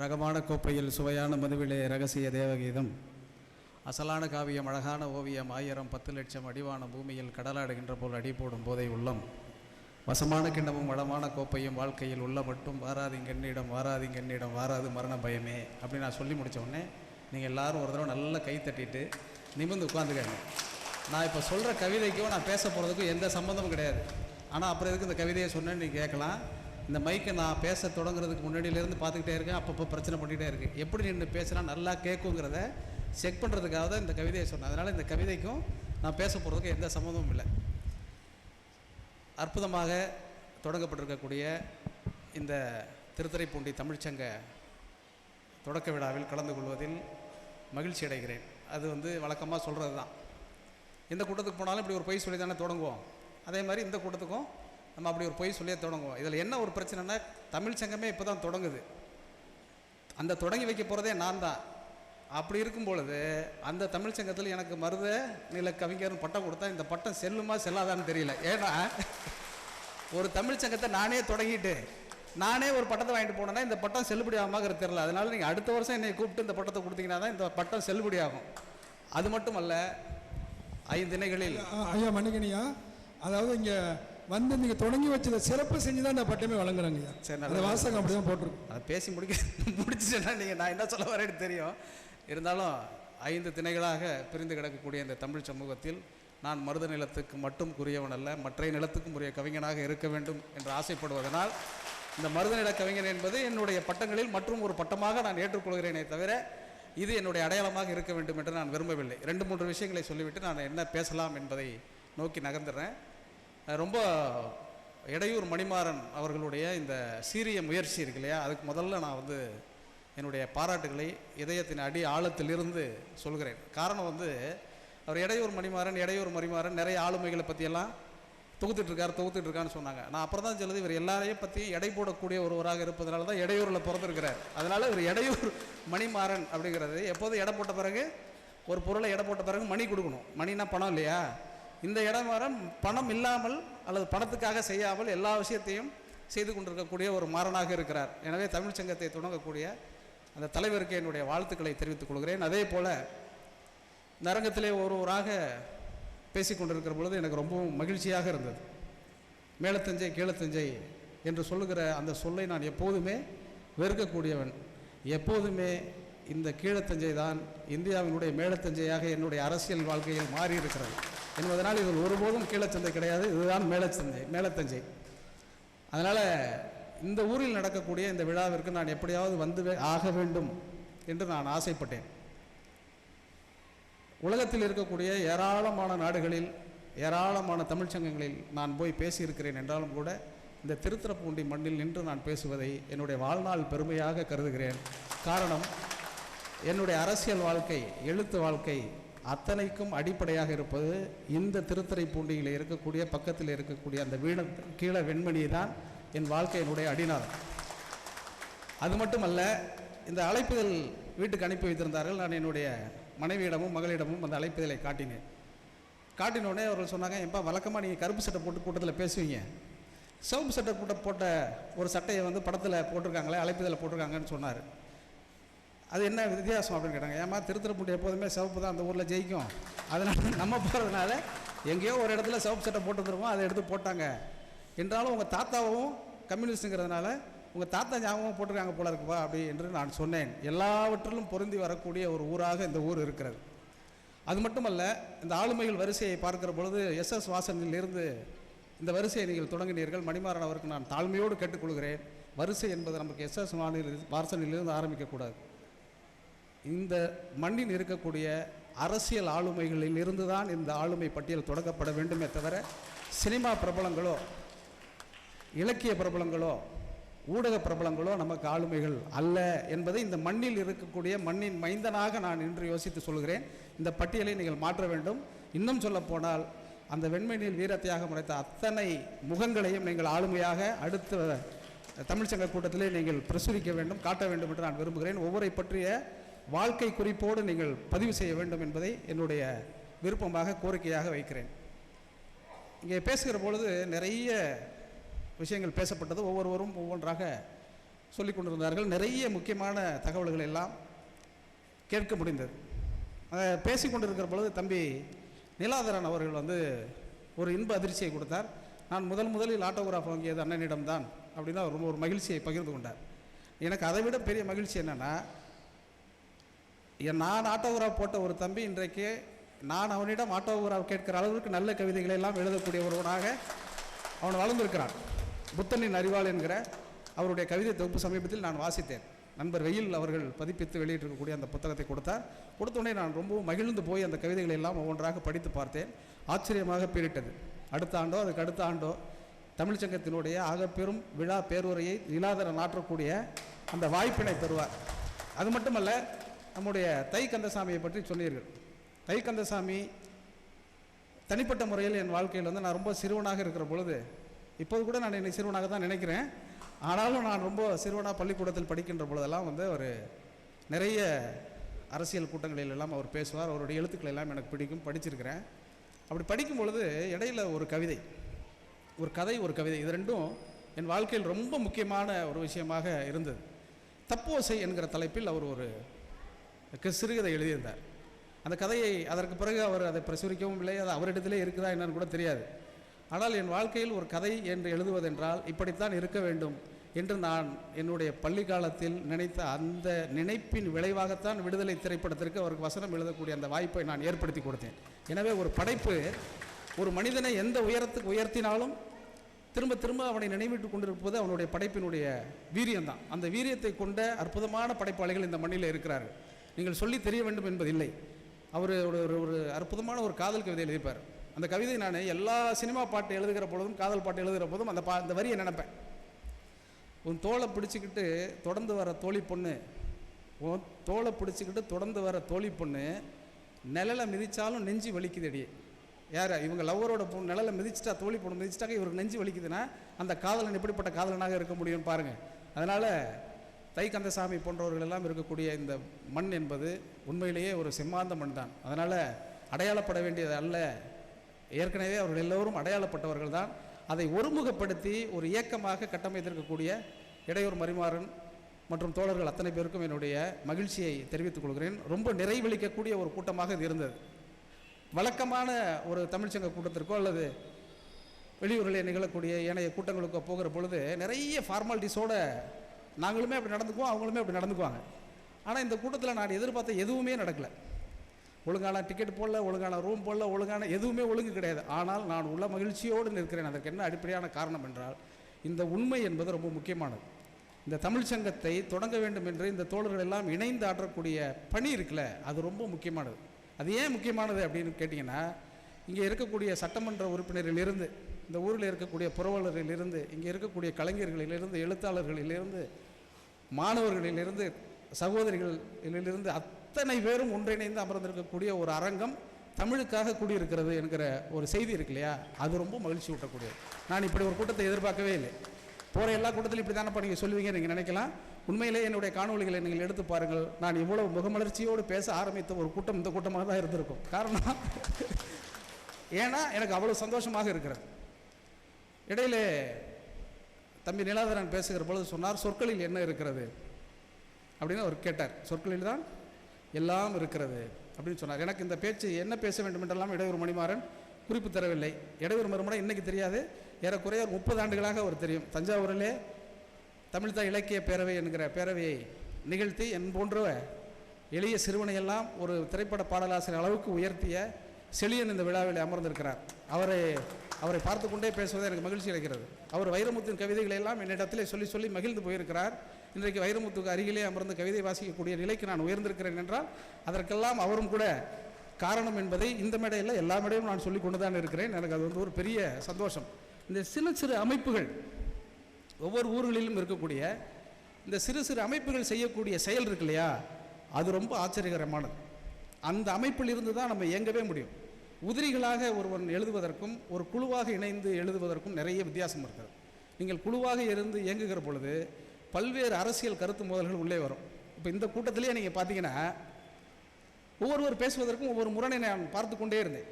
ரகமான கோப்பையில் சுவையான மதுவிலே ரகசிய தேவகீதம். அசலான காவியம் அழகான ஓவியம் ஆயிரம் பத்து லட்சம் அடிவான பூமியில் கடலாடுகின்ற போல் அடி போடும் போதை உள்ளம். வசமான கிண்ணமும் வளமான கோப்பையும் வாழ்க்கையில் உள்ள மட்டும் வாராதிங்கண்ணிடம் வாராதிங்கண்ணிடம் வாராது மரண பயமே. அப்படி நான் சொல்லி முடித்த உடனே நீங்கள் எல்லாரும் ஒரு தடவை நல்லா கை தட்டிட்டு நிமிர்ந்து உட்காந்துக்காங்க நான் இப்போ சொல்கிற கவிதைக்கும் நான் பேச போகிறதுக்கும் எந்த சம்மந்தமும் கிடையாது. ஆனால் அப்புறம் எதுக்கு இந்த கவிதையை சொன்னேன்னு நீங்கள் கேட்கலாம். இந்த மைக்கை நான் பேச தொடங்குறதுக்கு முன்னாடியிலேருந்து பார்த்துக்கிட்டே இருக்கேன். அப்பப்போ பிரச்சனை பண்ணிகிட்டே இருக்கேன் எப்படி நின்று பேசினா நல்லா கேட்குங்கிறத செக் பண்ணுறதுக்காக தான் இந்த கவிதையை சொன்னேன். அதனால் இந்த கவிதைக்கும் நான் பேச போகிறதுக்கும் எந்த சம்மந்தமும் இல்லை. அற்புதமாக தொடங்கப்பட்டிருக்கக்கூடிய இந்த திருத்துறைப்பூண்டி தமிழ்ச்சங்க தொடக்க விழாவில் கலந்து கொள்வதில் மகிழ்ச்சி அடைகிறேன். அது வந்து வழக்கமாக சொல்கிறது தான் எந்த கூட்டத்துக்கு போனாலும் இப்படி ஒரு பொய் சொல்லி தானே தொடங்குவோம். அதே மாதிரி இந்த கூட்டத்துக்கும் நம்ம அப்படி ஒரு பொய் சொல்லியே தொடங்குவோம். இதில் என்ன ஒரு பிரச்சனைனா தமிழ் சங்கமே இப்போ தான் தொடங்குது. அந்த தொடங்கி வைக்க போகிறதே நான் தான். அப்படி இருக்கும் பொழுது அந்த தமிழ் சங்கத்தில் எனக்கு மருத நில கவிஞர்னு பட்டம் கொடுத்தா இந்த பட்டம் செல்லுமா செல்லாதான்னு தெரியல. ஏன்னா ஒரு தமிழ் சங்கத்தை நானே தொடங்கிட்டு நானே ஒரு பட்டத்தை வாங்கிட்டு போனேன்னா இந்த பட்டம் செல்லுபடி ஆகாமங்கிறது தெரியல. அதனால் நீங்கள் அடுத்த வருஷம் என்னை கூப்பிட்டு இந்த பட்டத்தை கொடுத்தீங்கன்னா தான் இந்த பட்டம் செல்லுபடி ஆகும். அது மட்டும் அல்ல ஐந்து ஆ, ஐயா மன்னிக்கணியா அதாவது இங்கே வந்து நீங்க தொடங்கி வச்சத சிறப்பு செஞ்சு தான் இந்த பட்டமே வழங்குறாங்க ஐயா. சரி. அந்த வாசகம் அப்படிதான் போட்டிருக்கும் அதை பேசி முடிக்க முடிச்சுட்டேன்னா நீங்கள் நான் என்ன சொல்ல வரேன்னு தெரியும். இருந்தாலும் ஐந்து திணைகளாக பிரிந்து கிடக்கக்கூடிய இந்த தமிழ் சமூகத்தில் நான் மருத நிலத்துக்கு மட்டும் குறியவன் அல்ல மற்ற நிலத்துக்கும் உரிய கவிஞனாக இருக்க வேண்டும் என்று ஆசைப்படுவதனால் இந்த மருத நில கவிஞன் என்பது என்னுடைய பட்டங்களில் மற்றும் ஒரு பட்டமாக நான் ஏற்றுக்கொள்கிறேனே தவிர இது என்னுடைய அடையாளமாக இருக்க வேண்டும் என்று நான் விரும்பவில்லை. ரெண்டு மூன்று விஷயங்களை சொல்லிவிட்டு நான் என்ன பேசலாம் என்பதை நோக்கி நகர்ந்துடுறேன் ரொம்ப இடையூர் மணிமாறன் அவர்களுடைய இந்த சீரிய முயற்சி இருக்கு இல்லையா? அதுக்கு முதல்ல நான் வந்து என்னுடைய பாராட்டுகளை இதயத்தின் அடி ஆழத்திலிருந்து சொல்கிறேன். காரணம் வந்து அவர் இடையூர் மணிமாறன் இடையூர் மணிமாறன் நிறைய ஆளுமைகளை பற்றியெல்லாம் தொகுத்துட்டு தொகுத்துட்ருக்கான்னு தொகுத்துட்டு இருக்கான்னு சொன்னாங்க. நான் அப்புறம் தான் சொல்லுது இவர் எல்லாரையும் பற்றி எடை போடக்கூடிய ஒருவராக இருப்பதனால தான் இடையூரில் பிறந்திருக்கிறார். அதனால் இவர் இடையூர் மணிமாறன் அப்படிங்கிறது எப்போதும் எடை போட்ட பிறகு ஒரு பொருளை எடை போட்ட பிறகு மணி கொடுக்கணும். மணினா பணம் இல்லையா? இந்த இடம் வர பணம் இல்லாமல் அல்லது பணத்துக்காக செய்யாமல் எல்லா விஷயத்தையும் செய்து கொண்டிருக்கக்கூடிய ஒரு மாறனாக இருக்கிறார். எனவே தமிழ்ச் சங்கத்தை தொடங்கக்கூடிய அந்த தலைவருக்கு என்னுடைய வாழ்த்துக்களை தெரிவித்துக் கொள்கிறேன். அதே போல் நரங்கத்திலே ஒருவராக பேசிக்கொண்டிருக்கிற பொழுது எனக்கு ரொம்பவும் மகிழ்ச்சியாக இருந்தது. மேலத்தஞ்சை கீழத்தஞ்சை என்று சொல்லுகிற அந்த சொல்லை நான் எப்போதுமே வெறுக்கக்கூடியவன். எப்போதுமே இந்த கீழத்தஞ்சை தான் இந்தியாவினுடைய மேலத்தஞ்சையாக என்னுடைய அரசியல் வாழ்க்கையில் மாறியிருக்கிறது. என்பதனால் இதில் ஒருபோதும் கீழச்சந்தை கிடையாது. இதுதான் மேலச்சந்தை மேலத்தஞ்சை அதனால் இந்த ஊரில் நடக்கக்கூடிய இந்த விழாவிற்கு நான் எப்படியாவது வந்து ஆக வேண்டும் என்று நான் ஆசைப்பட்டேன். உலகத்தில் இருக்கக்கூடிய ஏராளமான நாடுகளில் ஏராளமான தமிழ்ச் சங்கங்களில் நான் போய் பேசியிருக்கிறேன் என்றாலும் கூட இந்த திருத்துறைப்பூண்டி மண்ணில் நின்று நான் பேசுவதை என்னுடைய வாழ்நாள் பெருமையாக கருதுகிறேன். காரணம் என்னுடைய அரசியல் வாழ்க்கை எழுத்து வாழ்க்கை அத்தனைக்கும் அடிப்படையாக இருப்பது இந்த திருத்துறைப்பூண்டியில் இருக்கக்கூடிய பக்கத்தில் இருக்கக்கூடிய அந்த வீண கீழே வெண்மணி தான் என் வாழ்க்கையினுடைய அடிநாதம் அது மட்டுமல்ல இந்த அழைப்புதல் வீட்டுக்கு அனுப்பி வைத்திருந்தார்கள். நான் என்னுடைய மனைவியிடமும் மகளிடமும் அந்த அழைப்புதலை காட்டினேன். காட்டின உடனே அவர்கள் சொன்னாங்க எப்பா வழக்கமாக நீங்கள் கருப்பு சட்டை போட்டு கூட்டத்தில் பேசுவீங்க? சிவப்பு சட்டை கூட்ட போட்ட ஒரு சட்டையை வந்து படத்தில் போட்டிருக்காங்களே அழைப்புதலை போட்டிருக்காங்கன்னு சொன்னார். அது என்ன வித்தியாசம் அப்படின்னு கேட்டாங்க. ஏமா திருத்துறைப்பூண்டி எப்போதுமே சிவப்பு தான் அந்த ஊரில் ஜெயிக்கும். அதனால் நம்ம போகிறதுனால எங்கேயோ ஒரு இடத்துல சிவப்பு சட்டை போட்டு வந்துருவோம் அதை எடுத்து போட்டாங்க. என்றாலும் உங்கள் தாத்தாவும் கம்யூனிஸ்ட்டுங்கிறதுனால உங்கள் தாத்தா ஞாபகம் போட்டிருக்காங்க போல இருக்குப்பா அப்படி என்று நான் சொன்னேன். எல்லாவற்றிலும் பொருந்தி வரக்கூடிய ஒரு ஊராக இந்த ஊர் இருக்கிறது. அது மட்டுமல்ல இந்த ஆளுமைகள் வரிசையை பார்க்கிற பொழுது எஸ் எஸ் வாசனில் இருந்து இந்த வரிசையை நீங்கள் தொடங்கினீர்கள். மணிமாறன் அவருக்கு நான் தாழ்மையோடு கேட்டுக்கொள்கிறேன். வரிசை என்பது நமக்கு எஸ் எஸ் வாசனிலிருந்து ஆரம்பிக்கக்கூடாது. இந்த மண்ணில் இருக்கக்கூடிய அரசியல் ஆளுமைகளில் இருந்து தான் இந்த ஆளுமை பட்டியல் தொடங்கப்பட வேண்டுமே தவிர சினிமா பிரபலங்களோ இலக்கிய பிரபலங்களோ ஊடக பிரபலங்களோ நமக்கு ஆளுமைகள் அல்ல என்பதை இந்த மண்ணில் இருக்கக்கூடிய மண்ணின் மைந்தனாக நான் இன்று யோசித்து சொல்கிறேன். இந்த பட்டியலை நீங்கள் மாற்ற வேண்டும். இன்னும் சொல்லப்போனால் அந்த வெண்மணியில் வீரத்தியாக முறைத்த அத்தனை முகங்களையும் நீங்கள் ஆளுமையாக அடுத்த தமிழ்ச்சங்க கூட்டத்திலே நீங்கள் பிரசுரிக்க வேண்டும் காட்ட வேண்டும் என்று நான் விரும்புகிறேன். ஒவ்வொரு பற்றிய வாழ்க்கை குறிப்போடு நீங்கள் பதிவு செய்ய வேண்டும் என்பதை என்னுடைய விருப்பமாக கோரிக்கையாக வைக்கிறேன். இங்கே பேசுகிற பொழுது நிறைய விஷயங்கள் பேசப்பட்டது. ஒவ்வொருவரும் ஒவ்வொன்றாக சொல்லி கொண்டிருந்தார்கள். நிறைய முக்கியமான தகவல்கள் எல்லாம் கேட்க முடிந்தது. அதை பேசி கொண்டிருக்கிற பொழுது தம்பி நிலாதரன் அவர்கள் வந்து ஒரு இன்ப அதிர்ச்சியை கொடுத்தார். நான் முதல் முதலில் ஆட்டோகிராஃப் வாங்கியது அண்ணனிடம்தான் அப்படின்னு அவர் ரொம்ப ஒரு மகிழ்ச்சியை பகிர்ந்து கொண்டார். எனக்கு அதை விட பெரிய மகிழ்ச்சி என்னென்னா நான் ஆட்டோகிராஃப் போட்ட ஒரு தம்பி இன்றைக்கு நான் அவனிடம் ஆட்டோகிராஃப் கேட்கிற அளவுக்கு நல்ல கவிதைகளை எல்லாம் எழுதக்கூடிய ஒருவனாக அவன் வளர்ந்திருக்கிறான். புத்தனின் அறிவாள் என்கிற அவருடைய கவிதை தொகுப்பு சமீபத்தில் நான் வாசித்தேன். நண்பர் வெயில் அவர்கள் பதிப்பித்து வெளியிட்டிருக்கக்கூடிய அந்த புத்தகத்தை கொடுத்தார். கொடுத்தோடனே நான் ரொம்பவும் மகிழ்ந்து போய் அந்த கவிதைகளை எல்லாம் ஒவ்வொன்றாக படித்து பார்த்தேன். ஆச்சரியமாக பீரிட்டது அடுத்த ஆண்டோ அதுக்கு அடுத்த ஆண்டோ தமிழ்ச்சங்கத்தினுடைய ஆகப்பெரும் விழா பேருரையை நிலாதரன் ஆற்றக்கூடிய அந்த வாய்ப்பினை பெறுவார் அது மட்டுமல்ல நம்முடைய தை கந்தசாமியை பற்றி சொன்னீர்கள். தை கந்தசாமி தனிப்பட்ட முறையில் என் வாழ்க்கையில் வந்து நான் ரொம்ப சிறுவனாக இருக்கிற பொழுது இப்போது கூட நான் என்னை சிறுவனாக தான் நினைக்கிறேன். ஆனாலும் நான் ரொம்ப சிறுவனாக பள்ளிக்கூடத்தில் படிக்கின்ற பொழுதெல்லாம் வந்து அவர் நிறைய அரசியல் கூட்டங்களில் எல்லாம் அவர் பேசுவார். அவருடைய எழுத்துக்கள் எல்லாம் எனக்கு பிடிக்கும் படிச்சிருக்கிறேன். அப்படி படிக்கும் பொழுது இடையில ஒரு கவிதை ஒரு கதை ஒரு கவிதை இது ரெண்டும் என் வாழ்க்கையில் ரொம்ப முக்கியமான ஒரு விஷயமாக இருந்தது. தப்போசை என்கிற தலைப்பில் அவர் ஒரு சிறுகதை எழுதியிருந்தார். அந்த கதையை அதற்கு பிறகு அவர் அதை பிரசுரிக்கவும் இல்லை அது அவரிடத்திலே இருக்குதா என்னன்னு கூட தெரியாது. ஆனால் என் வாழ்க்கையில் ஒரு கதை என்று எழுதுவதென்றால் இப்படித்தான் இருக்க வேண்டும் என்று நான் என்னுடைய பள்ளி காலத்தில் நினைத்த அந்த நினைப்பின் விளைவாகத்தான் விடுதலை திரைப்படத்திற்கு அவருக்கு வசனம் எழுதக்கூடிய அந்த வாய்ப்பை நான் ஏற்படுத்தி கொடுத்தேன். எனவே ஒரு படைப்பு ஒரு மனிதனை எந்த உயரத்துக்கு உயர்த்தினாலும் திரும்ப திரும்ப அவனை நினைவிட்டு கொண்டிருப்பது அவனுடைய படைப்பினுடைய வீரியம்தான். அந்த வீரியத்தை கொண்ட அற்புதமான படைப்பாளிகள் இந்த மண்ணில் இருக்கிறார்கள். நீங்கள் சொல்லி தெரிய வேண்டும் என்பதில்லை. அவர் ஒரு ஒரு ஒரு அற்புதமான ஒரு காதல் கவிதை எழுதியிருப்பார். அந்த கவிதை நான் எல்லா சினிமா பாட்டு எழுதுகிற பொழுதும் காதல் பாட்டு எழுதுகிற போதும் அந்த பா அந்த வரியை நினைப்பேன். உன் தோலை பிடிச்சிக்கிட்டு தொடர்ந்து வர தோழி பொண்ணு உன் தோலை பிடிச்சிக்கிட்டு தொடர்ந்து வர தோழி பொண்ணு நிழலை மிதித்தாலும் நெஞ்சு வலிக்குதடி. யார்? இவங்க லவ்வரோட பொண்ணு நிழலை மிதிச்சிட்டா தோழி பொண்ணு மிதிச்சிட்டாக்க இவருக்கு நெஞ்சு வலிக்குதுன்னா அந்த காதலன் எப்படிப்பட்ட காதலனாக இருக்க முடியும்னு பாருங்கள் அதனால் தை கந்தசாமி இருக்கக்கூடிய இந்த மண் என்பது உண்மையிலேயே ஒரு செம்மாந்த மண் தான் அதனால் அடையாளப்பட வேண்டியது அல்ல. ஏற்கனவே அவர்கள் எல்லோரும் அடையாளப்பட்டவர்கள் தான். அதை ஒருமுகப்படுத்தி ஒரு இயக்கமாக கட்டமைத்திருக்கக்கூடிய இடையூர் மரிமாறன் மற்றும் தோழர்கள் அத்தனை பேருக்கும் என்னுடைய மகிழ்ச்சியை தெரிவித்துக் கொள்கிறேன். ரொம்ப நிறைவளிக்கக்கூடிய ஒரு கூட்டமாக இது இருந்தது. வழக்கமான ஒரு தமிழ்ச்சங்க கூட்டத்திற்கோ அல்லது வெளியூரில் நிகழக்கூடிய ஏனைய கூட்டங்களுக்கோ போகிற பொழுது நிறைய ஃபார்மாலிட்டிஸோட நாங்களுமே அப்படி நடந்துக்குவோம் அவங்களுமே அப்படி நடந்துக்குவாங்க. ஆனால் இந்த கூட்டத்தில் நான் எதிர்பார்த்த எதுவுமே நடக்கலை. ஒழுங்கான டிக்கெட் போடல ஒழுங்கான ரூம் போடல ஒழுங்கான எதுவுமே ஒழுங்கு கிடையாது. ஆனால் நான் உள்ள மகிழ்ச்சியோடு நிற்கிறேன். அதற்கு என்ன அடிப்படையான காரணம் என்றால் இந்த உண்மை என்பது ரொம்ப முக்கியமானது. இந்த தமிழ் சங்கத்தை தொடங்க வேண்டும் என்று இந்த தோழர்கள் எல்லாம் இணைந்து ஆற்றக்கூடிய பணி இருக்குல்ல அது ரொம்ப முக்கியமானது. அது ஏன் முக்கியமானது அப்படின்னு கேட்டிங்கன்னா இங்கே இருக்கக்கூடிய சட்டமன்ற உறுப்பினரிலிருந்து இந்த ஊரில் இருக்கக்கூடிய புரவலரிலிருந்து இங்கே இருக்கக்கூடிய கலைஞர்களிலிருந்து எழுத்தாளர்களிலிருந்து மாணவர்களிலிருந்து சகோதரிகளிலிருந்து அத்தனை பேரும் ஒன்றிணைந்து அமர்ந்திருக்கக்கூடிய ஒரு அரங்கம் தமிழுக்காக கூடியிருக்கிறது என்கிற ஒரு செய்தி இருக்கு இல்லையா? அது ரொம்ப மகிழ்ச்சி ஊட்டக்கூடியது. நான் இப்படி ஒரு கூட்டத்தை எதிர்பார்க்கவே இல்லை. போகிற எல்லா கூட்டத்திலும் இப்படி தானே நீங்கள் சொல்லுவீங்க நீங்கள் நினைக்கலாம். உண்மையிலே என்னுடைய காணொளிகளை நீங்கள் எடுத்து பாருங்கள். நான் இவ்வளவு முகமலர்ச்சியோடு பேச ஆரம்பித்த ஒரு கூட்டம் இந்த கூட்டமாக தான் இருந்திருக்கும். காரணம் ஏன்னா எனக்கு அவ்வளோ சந்தோஷமாக இருக்கிறது. இடையிலே தம்பி நிலாதரன் பேசுகிற பொழுது சொன்னார் சொற்களில் என்ன இருக்கிறது? அப்படின்னு அவர் கேட்டார். சொற்களில் தான் எல்லாம் இருக்கிறது. அப்படின்னு சொன்னார். எனக்கு இந்த பேச்சு என்ன பேச வேண்டும் என்றெல்லாம் இடையூறு மணிமாறன் குறிப்பு தரவில்லை. இடையூறு மறுமுறை இன்றைக்கி தெரியாது. ஏறக்குறைய ஒரு முப்பது ஆண்டுகளாக அவர் தெரியும். தஞ்சாவூரிலே தமிழ்தா இலக்கிய பேரவை என்கிற பேரவையை நிகழ்த்தி என் போன்ற எளிய சிறுவனையெல்லாம் ஒரு திரைப்பட பாடலாசிரியர் அளவுக்கு உயர்த்திய செழியன் இந்த விழாவில் அமர்ந்திருக்கிறார். அவரை அவரை பார்த்து கொண்டே பேசுவது எனக்கு மகிழ்ச்சி அளிக்கிறது. அவர் வைரமுத்தின் கவிதைகளை எல்லாம் என்னிடத்திலே சொல்லி சொல்லி மகிழ்ந்து போயிருக்கிறார். இன்றைக்கு வைரமுத்துக்கு அருகிலே அமர்ந்து கவிதை வாசிக்கக்கூடிய நிலைக்கு நான் உயர்ந்திருக்கிறேன் என்றால் அதற்கெல்லாம் அவரும் கூட காரணம் என்பதை இந்த மேடையில் எல்லா மேடையும் நான் சொல்லி கொண்டு தான் இருக்கிறேன். எனக்கு அது வந்து ஒரு பெரிய சந்தோஷம். இந்த சிறு சிறு அமைப்புகள் ஒவ்வொரு ஊர்களிலும் இருக்கக்கூடிய இந்த சிறு சிறு அமைப்புகள் செய்யக்கூடிய செயல் இருக்கு இல்லையா? அது ரொம்ப ஆச்சரியகரமானது. அந்த அமைப்பில் இருந்து தான் நம்ம இயங்கவே முடியும். உதிரிகளாக ஒருவன் எழுதுவதற்கும் ஒரு குழுவாக இணைந்து எழுதுவதற்கும் நிறைய வித்தியாசம் இருக்கிறது நீங்கள் குழுவாக இருந்து இயங்குகிற பொழுது பல்வேறு அரசியல் கருத்து மோதல்கள் உள்ளே வரும். இப்போ இந்த கூட்டத்திலேயே நீங்கள் பார்த்தீங்கன்னா ஒவ்வொருவர் பேசுவதற்கும் ஒவ்வொரு முரணை நான் பார்த்து கொண்டே இருந்தேன்.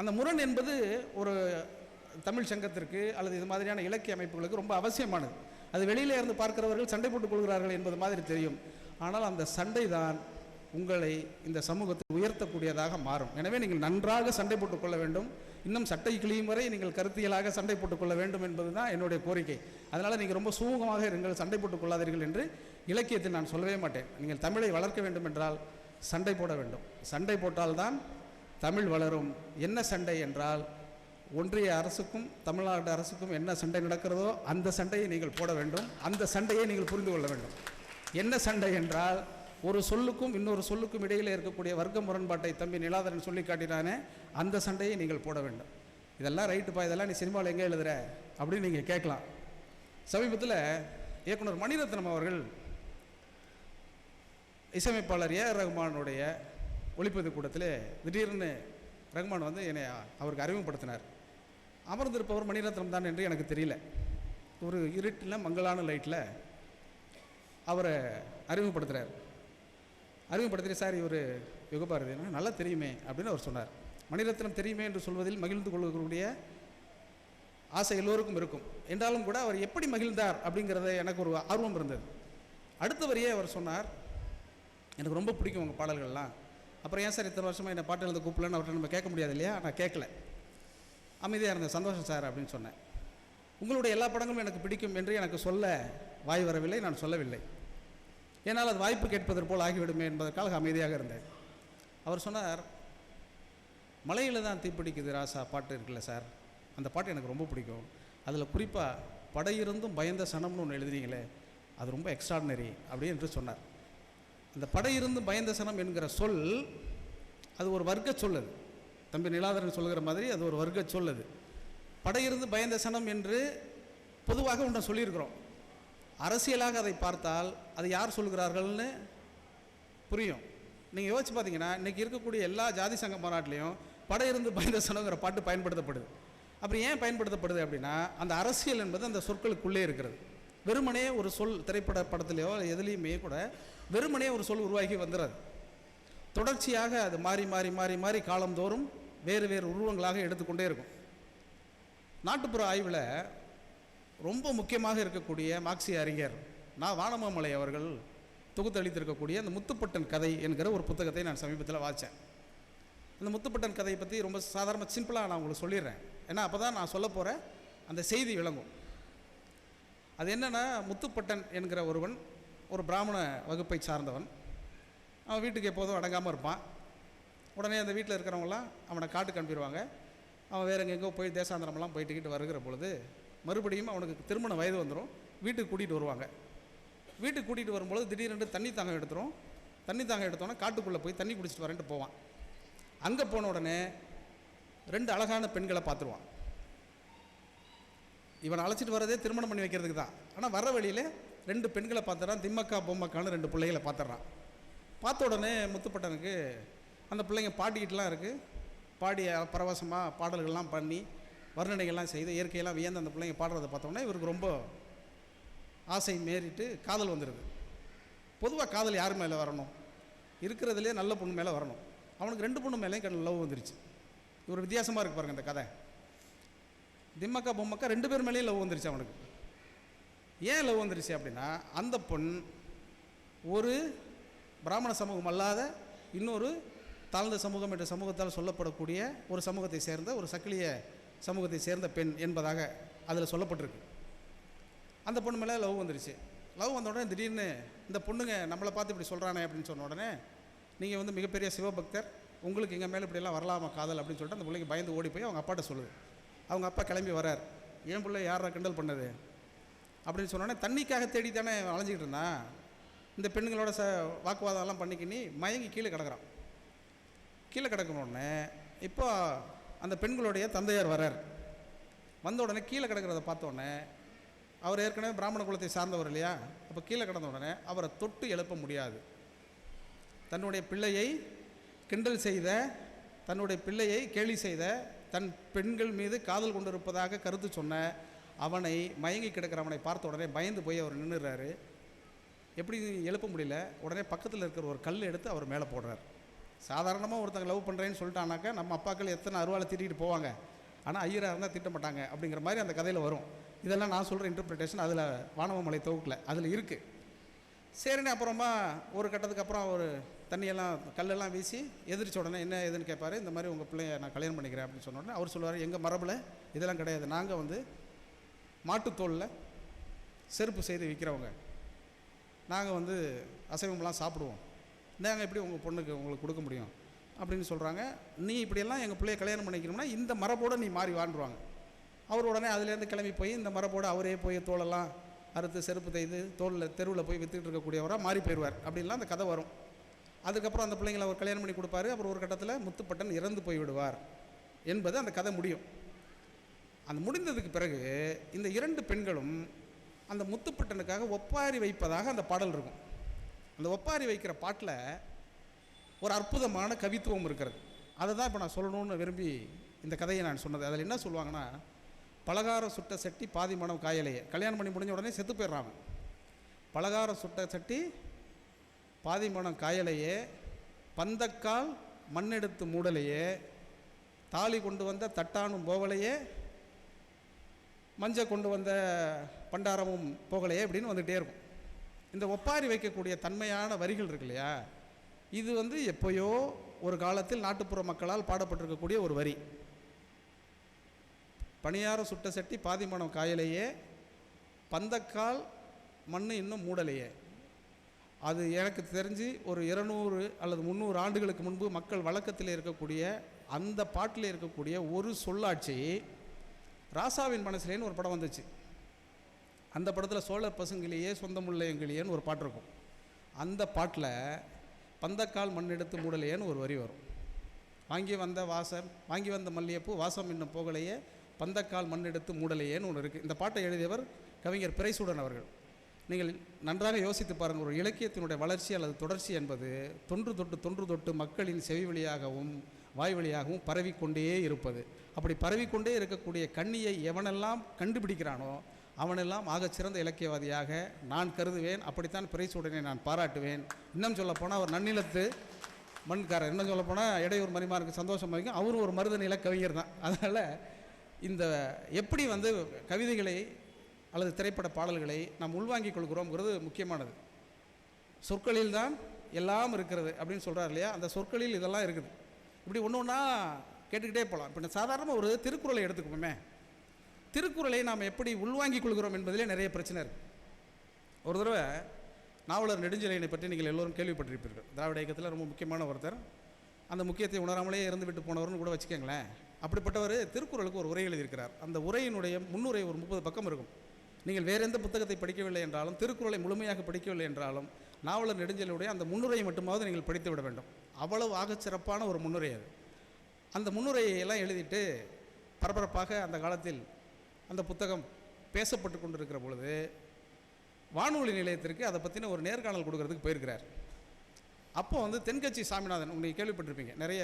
அந்த முரண் என்பது ஒரு தமிழ் சங்கத்திற்கு அல்லது இது மாதிரியான இலக்கிய அமைப்புகளுக்கு ரொம்ப அவசியமானது. அது வெளியிலே இருந்து பார்க்கிறவர்கள் சண்டை போட்டுக் கொள்கிறார்கள் என்பது மாதிரி தெரியும். ஆனால் அந்த சண்டை தான் உங்களை இந்த சமூகத்தை உயர்த்தக்கூடியதாக மாறும். எனவே நீங்கள் நன்றாக சண்டை போட்டுக் கொள்ள வேண்டும். இன்னும் சட்டை கிளியும் வரை நீங்கள் கருத்தியலாக சண்டை போட்டுக் கொள்ள வேண்டும் என்பது தான் என்னுடைய கோரிக்கை. அதனால் நீங்கள் ரொம்ப சுமூகமாக இருங்கள் சண்டை போட்டுக் கொள்ளாதீர்கள் என்று இலக்கியத்தில் நான் சொல்லவே மாட்டேன். நீங்கள் தமிழை வளர்க்க வேண்டும் என்றால் சண்டை போட வேண்டும். சண்டை போட்டால்தான் தமிழ் வளரும். என்ன சண்டை என்றால் ஒன்றிய அரசுக்கும் தமிழ்நாடு அரசுக்கும் என்ன சண்டை நடக்கிறதோ அந்த சண்டையை நீங்கள் போட வேண்டும். அந்த சண்டையை நீங்கள் புரிந்து கொள்ள வேண்டும். என்ன சண்டை என்றால் ஒரு சொல்லுக்கும் இன்னொரு சொல்லுக்கும் இடையிலே இருக்கக்கூடிய வர்க்க முரண்பாட்டை தம்பி நிலாதரன் சொல்லி காட்டினானே அந்த சண்டையை நீங்கள் போட வேண்டும். இதெல்லாம் ரைட்டுப்பா இதெல்லாம் நீ சினிமாவில் எங்கே எழுதுற? அப்படின்னு நீங்கள் கேட்கலாம். சமீபத்தில் இயக்குனர் மணிரத்னம் அவர்கள் இசையமைப்பாளர் ஏ ரகுமானுடைய ரஹ்மானுடைய ஒளிப்பதிவு கூடத்தில் திடீர்னு ரஹ்மான் வந்து என்னை அவருக்கு அறிமுகப்படுத்தினார். அமர்ந்திருப்பவர் மணிரத்னம் தான் என்று எனக்கு தெரியல. ஒரு இருட்டில் மங்களான லைட்டில் அவரை அறிமுகப்படுத்துகிறார் அறிமுகப்படுத்தி சார் இவர் யுகபாரதி நல்லா தெரியுமே அப்படின்னு அவர் சொன்னார். மணிரத்னம் தெரியுமே என்று சொல்வதில் மகிழ்ந்து கொள்ளக்கூடிய ஆசை எல்லோருக்கும் இருக்கும். என்றாலும் கூட அவர் எப்படி மகிழ்ந்தார் அப்படிங்கிறத எனக்கு ஒரு ஆர்வம் இருந்தது. அடுத்த வரியே அவர் சொன்னார். எனக்கு ரொம்ப பிடிக்கும் உங்கள் பாடல்கள்லாம். அப்புறம் ஏன் சார் இத்தனை வருஷமாக என்னை பாட்டு எழுத கூப்பிடலன்னு அவர்கிட்ட நம்ம கேட்க முடியாது இல்லையா? நான் கேட்கல. அமைதியாக இருந்தேன். சந்தோஷம் சார் அப்படின்னு சொன்னேன். உங்களுடைய எல்லா படங்களும் எனக்கு பிடிக்கும் என்று எனக்கு சொல்ல வாய் வரவில்லை நான் சொல்லவில்லை. ஏன்னால் அது வாய்ப்பு கேட்பதற்கு போல் ஆகிவிடுமே என்பதற்காக அமைதியாக இருந்தேன். அவர் சொன்னார் மலையில் தான் தீப்பிடிக்குது ராசா பாட்டு இருக்குல்ல சார்? அந்த பாட்டு எனக்கு ரொம்ப பிடிக்கும். அதில் குறிப்பாக படையிருந்தும் பயந்த சனம்னு ஒன்று எழுதினீங்களே அது ரொம்ப எக்ஸ்ட்ராடினரி அப்படி என்று சொன்னார். அந்த படையிருந்தும் பயந்த சனம் என்கிற சொல் அது ஒரு வர்க்க சொல் அது. தம்பி நிலாதரன் சொல்லுகிற மாதிரி அது ஒரு வர்க்க சொல் அது. படையிருந்து பயந்த சனம் என்று பொதுவாக ஒன்றை சொல்லியிருக்கிறோம். அரசியலாக அதை பார்த்தால் அதை யார் சொல்கிறார்கள்னு புரியும். நீங்கள் யோசிச்சு பார்த்தீங்கன்னா இன்றைக்கி இருக்கக்கூடிய எல்லா ஜாதி சங்க மாநாட்டிலையும் படையிருந்து பயந்த சனங்கிற பாட்டு பயன்படுத்தப்படுது. அப்படி ஏன் பயன்படுத்தப்படுது அப்படின்னா அந்த அரசியல் என்பது அந்த சொற்களுக்குள்ளே இருக்கிறது. வெறுமனே ஒரு சொல் திரைப்பட படத்துலையோ எதுலேயுமே கூட வெறுமனே ஒரு சொல் உருவாகி வந்துடுறது தொடர்ச்சியாக அது மாறி மாறி மாறி மாறி காலந்தோறும் வேறு வேறு உருவங்களாக எடுத்துக்கொண்டே இருக்கும். நாட்டுப்புற ஆய்வில் ரொம்ப முக்கியமாக இருக்கக்கூடிய மார்க்சிய அறிஞர் நான் வானமாமலை அவர்கள் தொகுத்தளித்திருக்கக்கூடிய அந்த முத்துப்பட்டன் கதை என்கிற ஒரு புத்தகத்தை நான் சமீபத்தில் வாசித்தேன் அந்த முத்துப்பட்டன் கதையை பற்றி ரொம்ப சாதாரண சிம்பிளாக நான் உங்களுக்கு சொல்லிடுறேன். ஏன்னா அப்போ தான் நான் சொல்ல போகிற அந்த செய்தி விளங்கும். அது என்னென்னா முத்துப்பட்டன் என்கிற ஒருவன் ஒரு பிராமண வகுப்பை சார்ந்தவன். அவன் வீட்டுக்கு எப்போதும் அடங்காமல் இருப்பான். உடனே அந்த வீட்டில் இருக்கிறவங்களாம் அவனை காட்டுக்கு அனுப்பிடுவாங்க. அவன் வேறு எங்கெங்கோ போய் தேசாந்திரமெல்லாம் போயிட்டுக்கிட்டு வருகிற பொழுது மறுபடியும் அவனுக்கு திருமண வயது வந்துடும் வீட்டுக்கு கூட்டிகிட்டு வருவாங்க. வீட்டுக்கு கூட்டிகிட்டு வரும்பொழுது திடீரென்று தண்ணி தாங்க எடுத்துரும். தண்ணி தாங்க எடுத்தோன்னா காட்டுக்குள்ளே போய் தண்ணி குடிச்சிட்டு வரேன்ட்டு போவான். அங்கே போன உடனே ரெண்டு அழகான பெண்களை பார்த்துருவான். இவன் அழைச்சிட்டு வரதே திருமணம் பண்ணி வைக்கிறதுக்கு தான். ஆனால் வர வழியில் ரெண்டு பெண்களை பார்த்துறான். திம்மக்கா பொம்மக்கான்னு ரெண்டு பிள்ளைகளை பார்த்துட்றான் பார்த்த உடனே முத்துப்பட்டனுக்கு அந்த பிள்ளைங்க பாடிக்கிட்டுலாம் இருக்குது பாடி பரவசமாக பாடல்கள்லாம் பண்ணி வர்ணனைகள்லாம் செய்து இயற்கையெல்லாம் வியந்து அந்த பிள்ளைங்க பாடுறதை பார்த்தோன்னே இவருக்கு ரொம்ப ஆசை மேறிட்டு காதல் வந்துடுது பொதுவாக காதல் யார் மேலே வரணும்? இருக்கிறதுலே நல்ல பொண்ணு மேலே வரணும். அவனுக்கு ரெண்டு பொண்ணு மேலேயும் கண் லவ் வந்துருச்சு. இவர் வித்தியாசமாக இருக்கு பாருங்க இந்த கதை. திம்மக்கா பொம்மக்கா ரெண்டு பேர் மேலேயும் லவ் வந்துருச்சு அவனுக்கு. ஏன் லவ் வந்துருச்சு அப்படின்னா அந்த பொண் ஒரு பிராமண சமூகம் அல்லாத இன்னொரு தாழ்ந்த சமூகம் என்ற சமூகத்தால் சொல்லப்படக்கூடிய ஒரு சமூகத்தை சேர்ந்த ஒரு சக்கிலிய சமூகத்தை சேர்ந்த பெண் என்பதாக அதில் சொல்லப்பட்டிருக்கு. அந்த பொண்ணு மேலே லவ் வந்துருச்சு. லவ் வந்த உடனே திடீர்னு இந்த பொண்ணுங்க நம்மளை பார்த்து இப்படி சொல்கிறானே அப்படின்னு சொன்ன உடனே நீங்கள் வந்து மிகப்பெரிய சிவபக்தர் உங்களுக்கு எங்கள் மேலே இப்படியெல்லாம் வரலாமா காதல்? அப்படின்னு சொல்லிட்டு அந்த பிள்ளைக்கு பயந்து ஓடி போய் அவங்க அப்பாட்ட சொல்லுது. அவங்க அப்பா கிளம்பி வரார் என் பிள்ளை யாரா கிண்டல் பண்ணது? அப்படின்னு சொன்னோடனே தண்ணிக்காக தேடி தானே அலைஞ்சிக்கிட்டு இருந்தான் இந்த பெண்களோட ச வாக்குவாதம்லாம் பண்ணிக்கினி மயங்கி கீழே கிடக்குறான். கீழே கிடக்கணுன்னே உடனே இப்போ அந்த பெண்களுடைய தந்தையார் வரார் வந்த உடனே கீழே கிடக்கிறத பார்த்த உடனே அவர் ஏற்கனவே பிராமண குலத்தை சார்ந்தவர் இல்லையா? அப்போ கீழே கிடந்த உடனே அவரை தொட்டு எழுப்ப முடியாது. தன்னுடைய பிள்ளையை கிண்டல் செய்த தன்னுடைய பிள்ளையை கேலி செய்த தன் பெண்கள் மீது காதல் கொண்டிருப்பதாக கருத்து சொன்ன அவனை மயங்கி கிடக்கிற அவனை பார்த்த உடனே பயந்து போய் அவர் நின்றுறாரு எப்படி எழுப்ப முடியல? உடனே பக்கத்தில் இருக்கிற ஒரு கல் எடுத்து அவர் மேலே போடுறார். சாதாரணமாக ஒருத்தங்க லவ் பண்ணுறேன்னு சொல்லிட்டானாக்கா நம்ம அப்பாக்கள் எத்தனை அருவாளை திட்டிகிட்டு போவாங்க? ஆனால் ஐயராக இருந்தால் திட்ட மாட்டாங்க அப்படிங்கிற மாதிரி அந்த கதையில் வரும். இதெல்லாம் நான் சொல்கிற இன்டர்பிரிட்டேஷன் அதில் வானவமலை தொகுக்கில். அதில் இருக்குது சரின்னு அப்புறமா ஒரு கட்டத்துக்கு அப்புறம் ஒரு தண்ணியெல்லாம் கல்லெல்லாம் வீசி எதிரிச்ச உடனே என்ன ஏதுன்னு கேட்பார் இந்த மாதிரி உங்கள் பிள்ளைய நான் கல்யாணம் பண்ணிக்கிறேன் அப்படின்னு சொன்ன உடனே அவர் சொல்லுவார் எங்கள் மரபில் இதெல்லாம் கிடையாது. நாங்கள் வந்து மாட்டுத்தோலில் செருப்பு செய்து விற்கிறவங்க நாங்கள் வந்து அசைவம்லாம் சாப்பிடுவோம். நாங்கள் எப்படி உங்கள் பொண்ணுக்கு உங்களுக்கு கொடுக்க முடியும்? அப்படின்னு சொல்கிறாங்க நீ இப்படியெல்லாம் எங்கள் பிள்ளைய கல்யாணம் பண்ணிக்கணும்னா இந்த மரபோடு நீ மாறி வாழ்ந்துருவாங்க அவர் உடனே அதுலேருந்து கிளம்பி போய் இந்த மரபோடு அவரே போய் தோலெல்லாம் அறுத்து செருப்பு தைத்து தோலில் தெருவில் போய் விற்றுக்கிட்டு இருக்கக்கூடியவராக மாறி போயிடுவார். அப்படின்லாம் அந்த கதை வரும். அதுக்கப்புறம் அந்த பிள்ளைங்களை அவர் கல்யாணம் பண்ணி கொடுப்பாரு. அப்புறம் ஒரு கட்டத்தில் முத்துப்பட்டன் இறந்து போய்விடுவார் என்பது அந்த கதை முடியும். அந்த முடிந்ததுக்கு பிறகு இந்த இரண்டு பெண்களும் அந்த முத்துப்பட்டனுக்காக ஒப்பாரி வைப்பதாக அந்த பாடல் இருக்கும். அந்த ஒப்பாரி வைக்கிற பாட்டில் ஒரு அற்புதமான கவித்துவம் இருக்கிறது. அதை தான் இப்போ நான் சொல்லணும்னு விரும்பி இந்த கதையை நான் சொன்னது. அதில் என்ன சொல்லுவாங்கன்னா பலகாரம் சுட்ட சட்டி பாதி மனம் காயலையே. கல்யாணம் பண்ணி முடிஞ்ச உடனே செத்து போயிடுறாங்க பலகாரம் சுட்ட சட்டி பாதி மனம் காயலையே பந்தக்கால் மண்ணெடுத்து மூடலையே தாலி கொண்டு வந்த தட்டானும் போகலையே மஞ்சள் கொண்டு வந்த பண்டாரமும் போகலையே அப்படின்னு வந்துகிட்டே இருக்கும். இந்த ஒப்பாரி வைக்கக்கூடிய தன்மையான வரிகள் இருக்கு இல்லையா? இது வந்து எப்போயோ ஒரு காலத்தில் நாட்டுப்புற மக்களால் பாடப்பட்டிருக்கக்கூடிய ஒரு வரி. பணியாரம் சுட்ட சட்டி பாதிமணம் காயலையே பந்தக்கால் மண் இன்னும் மூடலையே. அது எனக்கு தெரிஞ்சு ஒரு இருநூறு அல்லது முந்நூறு ஆண்டுகளுக்கு முன்பு மக்கள் வழக்கத்தில் இருக்கக்கூடிய அந்த பாட்டில் இருக்கக்கூடிய ஒரு சொல்லாட்சி ராசாவின் மனசுலேன்னு ஒரு படம் வந்துச்சு. அந்த படத்தில் சோழர் பசுங்கிலேயே சொந்தமுள்ள ஒரு பாட்டு இருக்கும். அந்த பாட்டில் பந்தக்கால் மண்ணெடுத்து மூடலையேன்னு ஒரு வரி வரும். வாங்கி வந்த வாசம் வாங்கி வந்த மல்லிகைப்பூ வாசம் இன்னும் போகலையே பந்தக்கால் மண்ணெடுத்து மூடலையேன்னு ஒன்று இருக்குது இந்த பாட்டை எழுதியவர் கவிஞர் பிறைசூடன் அவர்கள். நீங்கள் நன்றாக யோசித்து பாருங்கள் ஒரு இலக்கியத்தினுடைய வளர்ச்சி அல்லது தொடர்ச்சி என்பது தொன்று தொட்டு தொன்று தொட்டு மக்களின் செவி வழியாகவும் வாய் வழியாகவும் பரவிக்கொண்டே இருப்பது. அப்படி பரவிக்கொண்டே இருக்கக்கூடிய கண்ணியை எவனெல்லாம் கண்டுபிடிக்கிறானோ அவனெல்லாம் ஆகச்சிறந்த இலக்கியவாதியாக நான் கருதுவேன் அப்படித்தான் பிறைசூடனை நான் பாராட்டுவேன். இன்னும் சொல்லப்போனால் அவர் நன்னிலத்து மண்காரர். இன்னும் சொல்லப்போனால் இடையூர் மணிமாருக்கு சந்தோஷம் வைக்கும் அவரும் ஒரு மருத நில கவிஞர் தான். அதனால் இந்த எப்படி வந்து கவிதைகளை அல்லது திரைப்பட பாடல்களை நாம் உள்வாங்கிக் கொள்கிறோங்கிறது முக்கியமானது. சொற்களில் தான் எல்லாம் இருக்கிறது அப்படின்னு சொல்கிறார் இல்லையா? அந்த சொற்களில் இதெல்லாம் இருக்குது. இப்படி ஒன்று ஒன்றா கேட்டுக்கிட்டே போகலாம் இப்போ சாதாரணமாக ஒரு திருக்குறளை எடுத்துக்கோமே திருக்குறளை நாம் எப்படி உள்வாங்கிக் கொள்கிறோம் என்பதிலே நிறைய பிரச்சனை இருக்குது ஒரு தடவை நாவலர் நெடுஞ்செழியனை பற்றி நீங்கள் எல்லோரும் கேள்விப்பட்டிருப்பீர்கள். திராவிட இயக்கத்தில் ரொம்ப முக்கியமான ஒருத்தர். அந்த முக்கியத்தை உணராமலே இறந்து விட்டு போனவர்னு கூட வச்சுக்கோங்களேன். அப்படிப்பட்டவர் திருக்குறளுக்கு ஒரு உரை எழுதியிருக்கிறார். அந்த உரையினுடைய முன்னுரை ஒரு முப்பது பக்கம் இருக்கும். நீங்கள் வேறு எந்த புத்தகத்தை படிக்கவில்லை என்றாலும் திருக்குறளை முழுமையாக படிக்கவில்லை என்றாலும் நாவலர் நெடுஞ்செழியனுடைய அந்த முன்னுரையை மட்டுமாவது நீங்கள் படித்து விட வேண்டும். அவ்வளவு ஆகச்சிறப்பான ஒரு முன்னுரை அது. அந்த முன்னுரையை எல்லாம் எழுதிட்டு பரபரப்பாக அந்த காலத்தில் அந்த புத்தகம் பேசப்பட்டு கொண்டிருக்கிற பொழுது வானொலி நிலையத்திற்கு அதை பற்றின ஒரு நேர்காணல் கொடுக்கறதுக்கு போயிருக்கிறார். அப்போ வந்து தென்கட்சி சாமிநாதன் உங்களுக்கு கேள்விப்பட்டிருப்பீங்க நிறைய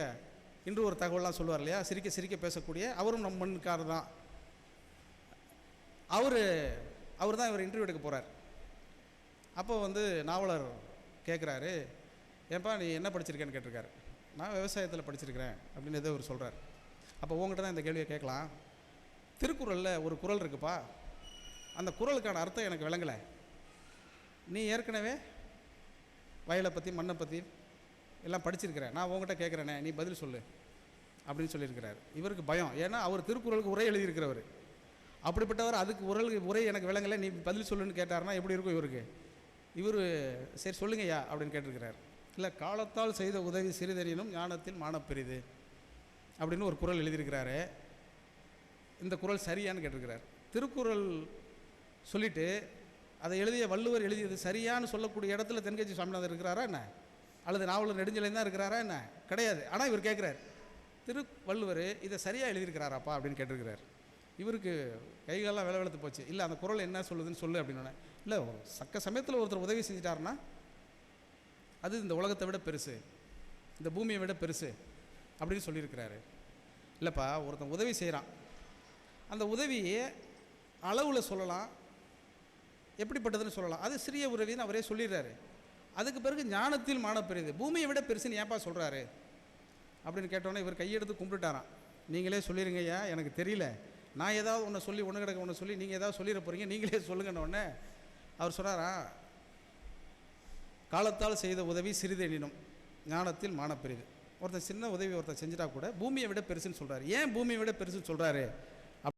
இன்று ஒரு தகவலாம் சொல்லுவார் இல்லையா? சிரிக்க சிரிக்க பேசக்கூடிய அவரும் நம்ம மண்ணுக்காரர் தான். அவர் அவர் தான் இவர் இன்டர்வியூ எடுக்க போகிறார் அப்போ வந்து நாவலர் கேட்குறாரு ஏன்பா நீ என்ன படிச்சிருக்கேன்னு கேட்டிருக்காரு. நான் விவசாயத்தில் படிச்சிருக்கிறேன். அப்படின்னு ஏதோ அவர் சொல்கிறார் அப்போ உங்ககிட்ட தான் இந்த கேள்வியை கேட்கலாம். திருக்குறளில் ஒரு குறள் இருக்குப்பா. அந்த குறளுக்கான அர்த்தம் எனக்கு விளங்கலை. நீ ஏற்கனவே வயலை பற்றி மண்ணை பற்றி எல்லாம் படிச்சிருக்கிற. நான் உங்ககிட்ட கேட்குறேனே நீ பதில் சொல்லு. அப்படின்னு சொல்லியிருக்கிறார். இவருக்கு பயம். ஏன்னா அவர் திருக்குறளுக்கு உரை எழுதியிருக்கிறவர். அப்படிப்பட்டவர் அதுக்கு உரல் உரை எனக்கு விளங்கலை. நீ பதில் சொல்லுன்னு கேட்டாருன்னா எப்படி இருக்கும் இவருக்கு? இவர் சரி சொல்லுங்கய்யா அப்படின்னு கேட்டிருக்கிறார். இல்லை காலத்தால் செய்த உதவி சிறிதெனினும் ஞானத்தில் மானப்பெரிது அப்படின்னு ஒரு குறள் எழுதியிருக்கிறாரு. இந்த குறள் சரியான்னு கேட்டிருக்கிறார். திருக்குறள் சொல்லிட்டு அதை எழுதிய வள்ளுவர் எழுதியது சரியான்னு சொல்லக்கூடிய இடத்துல தென்கட்சி சுவாமிநாதன் இருக்கிறாரா என்ன? அல்லது நாவலர் நெடுஞ்சலையும் தான் இருக்கிறாரா என்ன? கிடையாது. ஆனால் இவர் கேட்குறார் திரு வள்ளுவர் இதை சரியாக எழுதியிருக்கிறாராப்பா? அப்படின்னு கேட்டிருக்கிறார். இவருக்கு கைகாலெல்லாம் வேலை வெளுத்து போச்சு. இல்லை அந்த குறள் என்ன சொல்லுதுன்னு சொல்லு அப்படின்னு இல்லை சக்க சமயத்தில் ஒருத்தர் உதவி செஞ்சிட்டாருன்னா அது இந்த உலகத்தை விட பெருசு இந்த பூமியை விட பெருசு அப்படின்னு சொல்லியிருக்கிறாரு. இல்லைப்பா ஒருத்தன் உதவி செய்கிறான் அந்த உதவியை அளவில் சொல்லலாம். எப்படிப்பட்டதுன்னு சொல்லலாம். அது சிறிய உதவின்னு அவரே சொல்லிடுறாரு. அதுக்கு பிறகு ஞானத்தில் மானப்பெரியது பூமியை விட பெருசுன்னு ஏன்ப்பா சொல்கிறாரு அப்படின்னு கேட்டோன்னே இவர் கையெடுத்து கும்பிட்டுட்டாராம். நீங்களே சொல்லிடுங்கய்யா எனக்கு தெரியல. நான் ஏதாவது ஒன்று சொல்லி ஒன்று கிடக்க ஒன்று சொல்லி நீங்கள் ஏதாவது சொல்லிட போகிறீங்க நீங்களே சொல்லுங்கன்னு உடனே அவர் சொன்னாரா காலத்தால் செய்த உதவி சிறிதெனினும் ஞானத்தில் மானப்பெரிது ஒருத்தன் சின்ன உதவி ஒருத்தன் செஞ்சிட்டா கூட பூமியை விட பெருசுன்னு சொல்கிறாரு ஏன் பூமியை விட பெருசுன்னு சொல்கிறாரு